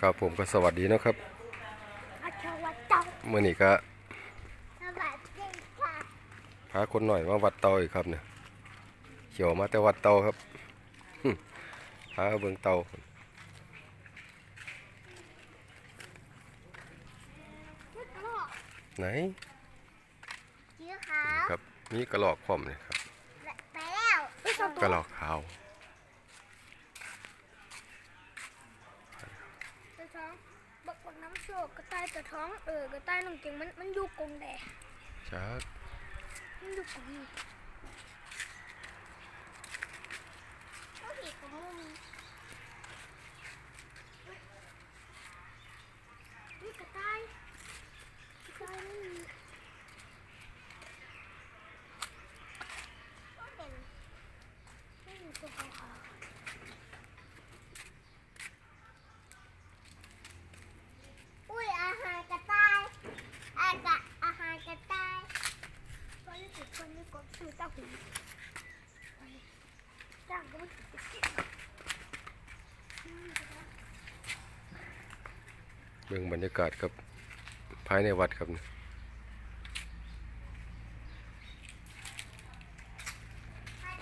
ครับผมก็สวัสดีนะครับอาชวัตเจ้าเมื่อนี้ก็สวัสดีค่ะพาคนหน่อยมาวัดเตาอีกครับเนี่ยเขียวมาแต่วัดเตาครับหึพาเบิ่งเตาชุดกระรอกไหนสีขาวครับมีกระหลอกพร้อมเลยครับไปแล้วไปสองกระหลอกขาวตัวท้องบักบักน้ำ โชกกระต่ายตัวท้องเออกระต่ายน้องเก่งมันมันอยู่กรงแดดจักมันอยู่กรงนี้ก็ผีของมึงนี่กระต่ายกระต่ายไม่มีก็เห็นไม่มีตัวขาวๆ อุ้ยอาหารกระต่ายอากะอาหารกระต่ายคนนี้ติดคนนี้กดซื้อเจ้าหูจ้างก็ไม่ติดติด เบิ่งบรรยากาศครับภายในวัดครับเนี่ย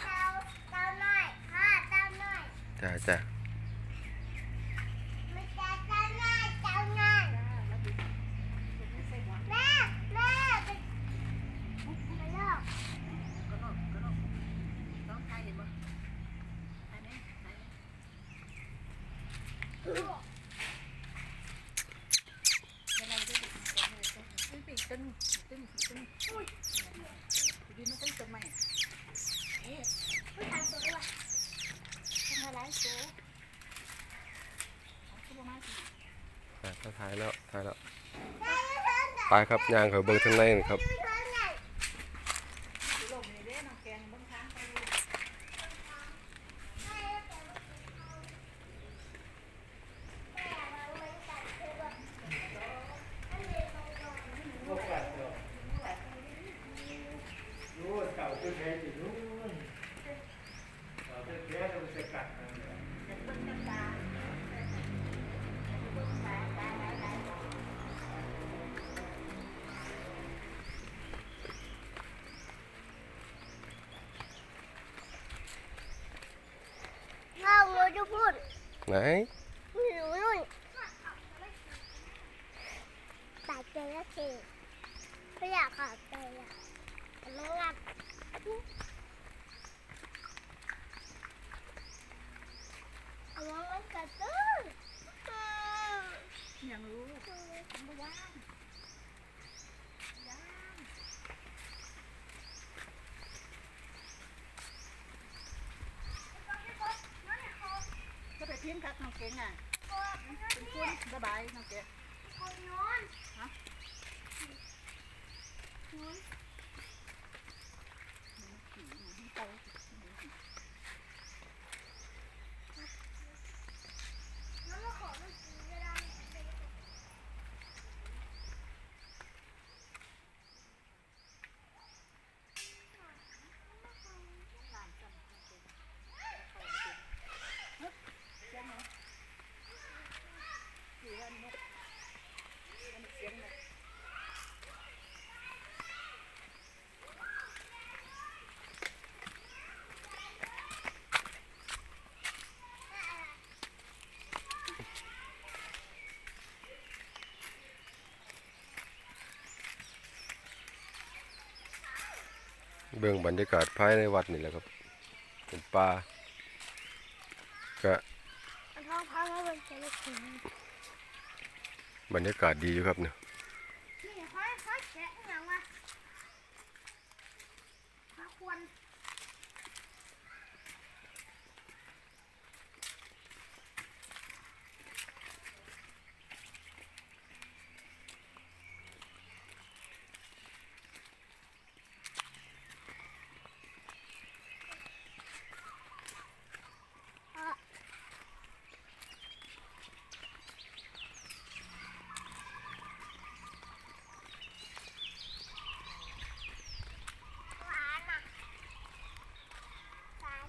เจ้าเจ้าหน่อยค่ะเจ้าหน่อย จ้าจ้า ไม่ใช่เจ้าหน่อยเจ้าหน่อยแม่แม่ไปไปเลิก ก็นอกก็นอกน้องชายเห็นบ่ไปไหมไปไหมอะไรก็ได้ตึ้งตึ้งตึ้งตึ้งตึ้งอุ้ยดีมันตึ้งต้นไม้เอ๊ะ ผู้ชายตัวอ้วน ทำอะไรโซ่เขาบอกมาสิ อะก็ ถ่ายแล้วถ่ายแล้วไปครับย่างเขาเบิ่งข้างในนี่ครับาเงาจะพูด ไหน หนูนุ่นบาดเจ็บแล้วสิไม่อยากขาดใจอะแต่ไม่งับเอาไว้มันกระตุ้น ยังรู้มันบ่ว่างก็ไปทิ้งครับน้อง เก่งอะเป็นคุณสบายน้องเก่ง คนนอน ฮะ น้องมาขอมันกินก็ได้ เบิ่งบรรยากาศภายในวัดนี่แหละครับ เป็นป่าก็เอาท้องพังแล้วมันจะไม่ถึงบรรยากาศดีอยู่ครับเนี่ย นี่ห้อยห้อยแฉะอย่างวะมาควร หวานอะหวาน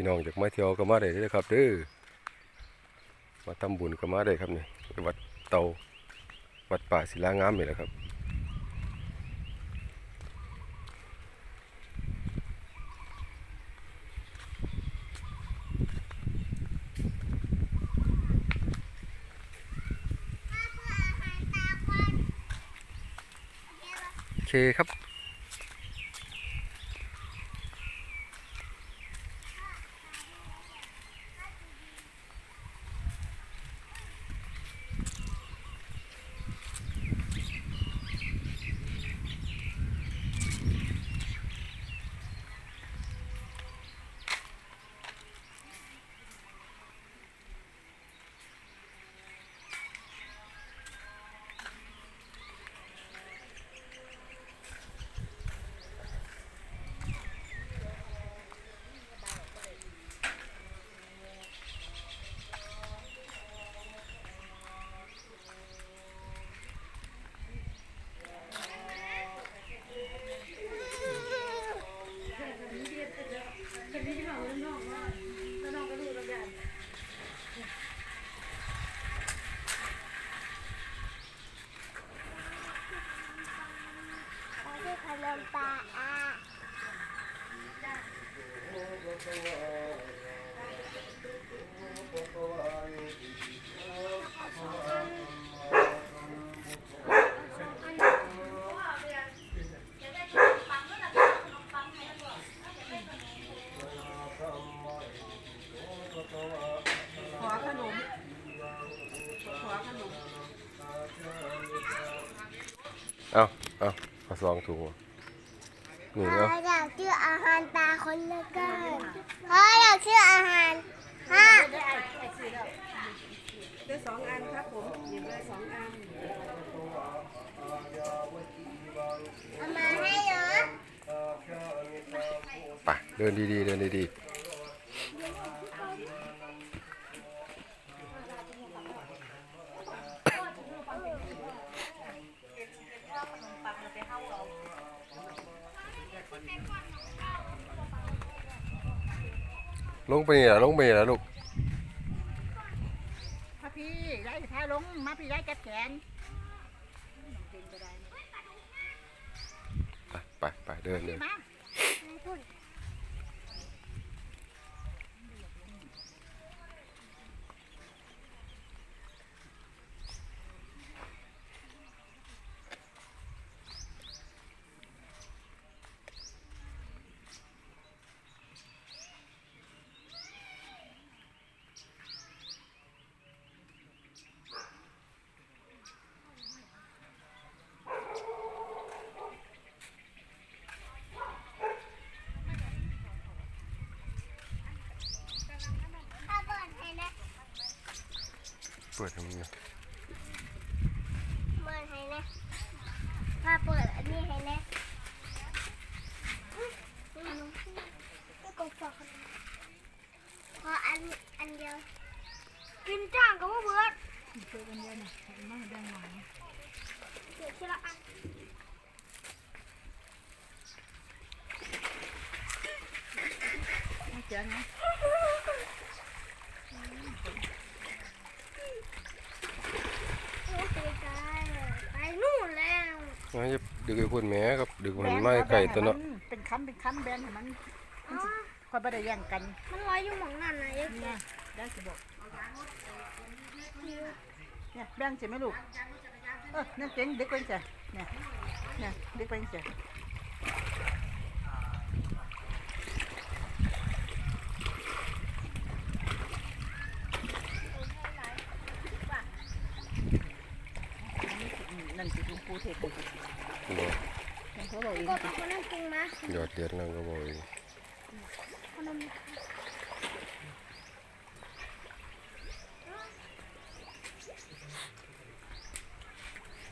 พี่น้องอยากมาเที่ยวก็มาได้เด้อครับเด้อมาทำบุญก็มาได้ครับนี่วัดเตาวัดป่าศิลางามนี่แหละครับโอเคครับ เขาที่ขนมปลาอะ ขอขนม ขอขนม เอาเอาเอาสองถุง นี่เอาพ่ออยากชื่ออาหารปลาคนละกันพ่ออยากชื่ออาหารห้าได้ไอ้ไอ้ซื้อแล้วได้สองอันครับผมหยิบเลยสองอันเอามาให้เยอะไปเดินดีๆเดินดีๆ ลงไปนี่ล่ะลงไปนี่ล่ะลูกพาพี่ได้พาลงมาพี่ได้จับแขนไปไปไปเดินเดิน มา พ่อเปิดให้นะ เปิดทำไงเปิดให้นะพ่อเปิดอันนี้ให้นะไม่กดฝากพออันอันเดียว กินจ้างก็ว่าเบิร์ดเจอกันเยอะนะมาแบ่งหน่อยเดี๋ยวทีละอันมาเจอนะ โอ้ไปไกลไปนู่นแล้ว งั้นจะดึกไอ้พุ่นแหม่ครับดึกมันไม่ไก่ตัวเนาะเป็นคำเป็นคำแบนให้มันอ๋อคอยไปได้แย่งกันมันลอยอยู่หมองนั่นนะเยอะเนี่ยได้สิบอกเนี่ยแบ่งสิไหมลูกเออเนี่ยเจ๋งดึกไปจ้ะเนี่ยเนี่ยดึกไปจ้ะนั่นสิคุณครูเทศบุตร บ่เขาบอกองกดเอาคนนั้นจริงมายอดเดือดนั่งก็บอกเองขน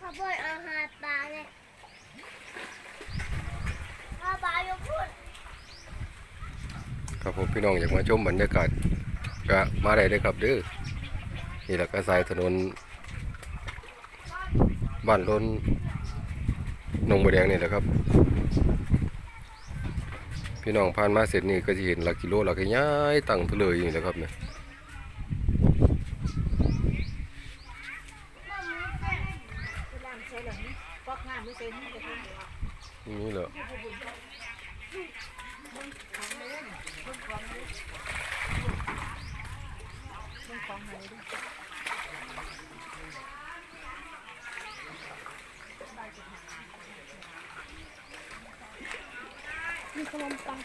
พ่อเปิดอาหารปลาเลยพ่อปลาอยู่พูดครับผมพี่น้องอยากมาชมบรรยากาศก็มาได้เลยครับเด้อนี่แหละก็สายถนนบ้านรน นงบัวแดงนี่แหละครับ พี่น้องผ่านมาเสร็จนี่ก็จะเห็นหลักกิโลหลักย้ายตั้งเลยนี่นะครับเนี่ยคือลามใช้เหล่านี้ปอกงามไม่ใช่นี่จะทำนี่แหละของเลยเพิ่ มีขนมปัง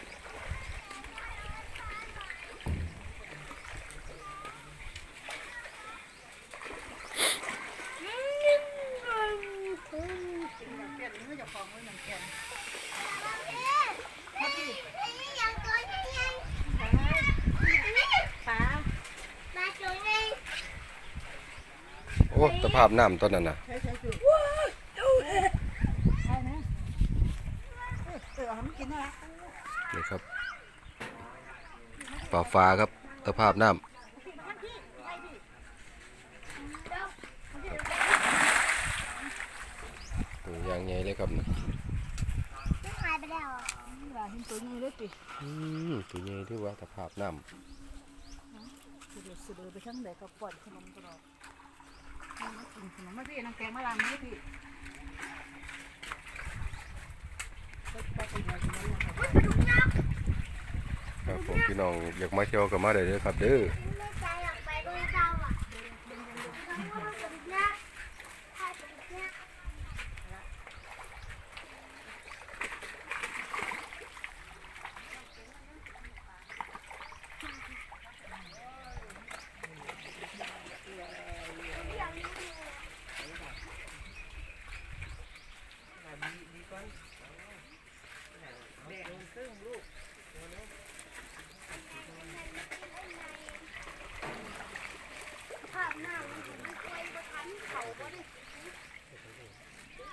กินแบบแก่นไม่จะของไว้หนังแก่นนี่ยังตัวใหญ่ป้ามาตัวใหญ่โอ้สภาพน้ำตอนนั้นน่ะ ใช้ใช้จุดว้าวดูเลยใช่นะเออเออเอามากินนะ นี่ครับ ป่าฟ้าครับสภาพน้ำตัวอย่างใหญ่เลยครับนะหายไปแล้วอะเวลาเห็นตัวนี้เลยปิอืมตัวใหญ่ที่ว่าสภาพน้เดี๋ยวเสดอไปทั้งไหนก็ปล่อยขนมตลอดมากินขนมมาพี่น้ำแกงมาลามนี่พี่ก็เป็นไงกันนะครับำครับผม พี่น้องอยากมาเที่ยวก็มาได้เลยครับเด้อ ไม่ใจอยากไปด้วยเจ้าอะเนี่ยถ้าเป็นเนี่ย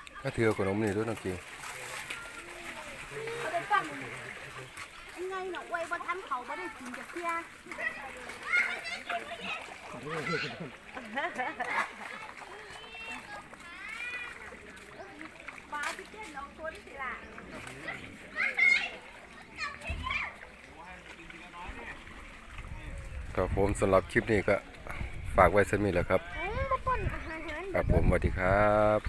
ก็ ถือเอาขนมนี่ด้วยน้องกีเขาได้ฟังยังไงเนาะไว้บ่ทันเขาบ่ได้กินจากเที่ยปลาที่เต้นลองคนสิล่ะครับผมสำหรับคลิปนี้ก็ฝากไว้สักนิดแหละครับเอ้ยมาป่นอาหารครับผมสวัสดีครับ